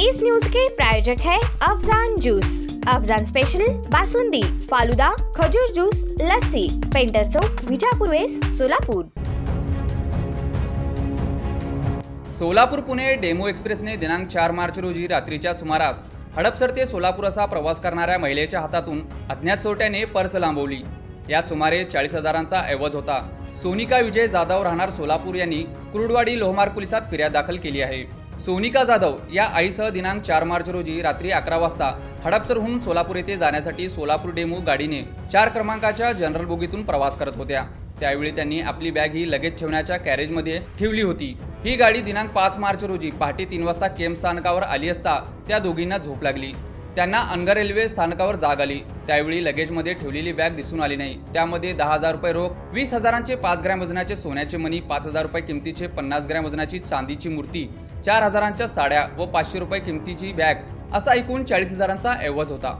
इस news के प्रायोजक है अफजान जूस। अफजान स्पेशल बासुंदी फालुदा खजूर juice lassi painter Chowk Vijapur Ves Solapur. Solapur Pune demo एक्सप्रेसने दिनांक चार मार्च रोजी रात्रीच्या सुमारास हडपसर ते सोलापूर असा प्रवास करणाऱ्या महिलेच्या हातातून अज्ञात चोट्याने पर्स लांबवली. यात सुमारे चाळीस हजारांचा ऐवज होता. सोनिका विजय जाधव राहणार सोलापूर यांनी कुरुडवाडी लोहमार्ग पोलिसात फिर्याद दाखल केली आहे. सोनिका जाधव या आईसह दिनांक चार मार्च रोजी रात्री अकरा वाजता हडपसरहून सोलापूर येथे जाण्यासाठी सोलापूर डेमू गाडीने चार क्रमांकाच्या जनरल बोगीतून प्रवास करत होत्या. त्यावेळी त्यांनी आपली बॅग ही लगेच ठेवण्याच्या कॅरेजमध्ये ठेवली होती. ही गाडी दिनांक पाच मार्च रोजी पहाटे तीन वाजता केम स्थानकावर आली असता त्या दोघींना झोप लागली. त्यांना अनगर रेल्वे स्थानकावर जाग आली. त्यावेळी लगेजमध्ये ठेवलेली बॅग दिसून आली नाही. त्यामध्ये दहा हजार रुपये रोख वीस हजारांचे पाच ग्रॅम वजनाचे सोन्याचे मनी पाच हजार रुपये किमतीचे पन्नास ग्रॅम वजनाची चांदीची मूर्ती चार हजारांच्या साड्या व पाचशे रुपये किमतीची बॅग असा एकूण चाळीस हजारांचा ऐवज होता.